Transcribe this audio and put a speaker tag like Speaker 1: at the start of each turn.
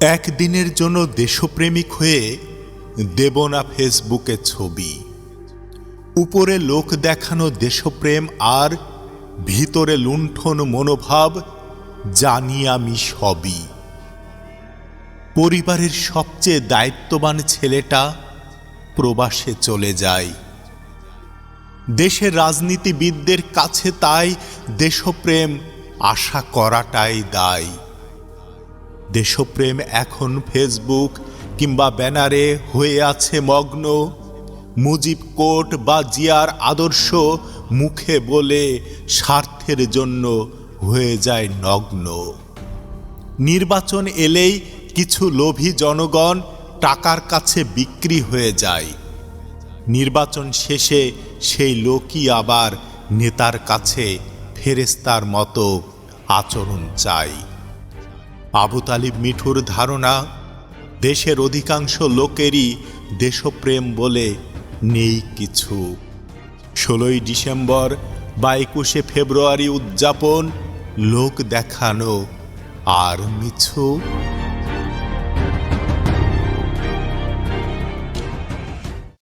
Speaker 1: একদিনের জন্য দেশপ্রেমিক হয়ে দেব না ফেসবুকে ছবি। উপরে লোক দেখানো দেশপ্রেম আর ভিতরে লুণ্ঠন মনোভাব, জানি আমি সবই। পরিবারের সবচেয়ে দায়িত্ববান ছেলেটা প্রবাসে চলে যায়। দেশের রাজনীতিবিদদের কাছে তাই দেশপ্রেম আশা করাটাই দায়। দেশপ্রেম এখন ফেসবুক কিংবা ব্যানারে হয়ে আছে মগ্ন। মুজিব কোট বা জিয়ার আদর্শ মুখে বলে স্বার্থের জন্য হয়ে যায় নগ্ন। নির্বাচন এলেই কিছু লোভী জনগণ টাকার কাছে বিক্রি হয়ে যায়। নির্বাচন শেষে সেই লোকই আবার নেতার কাছে ফেরেস্তার মতো আচরণ চায়। আবু তালিব মিঠুর ধারণা, দেশের অধিকাংশ লোকেরই দেশপ্রেম বলে নেই কিছু। ষোলোই ডিসেম্বর বা একুশে ফেব্রুয়ারি উদযাপন, লোক দেখানো আর মিছু।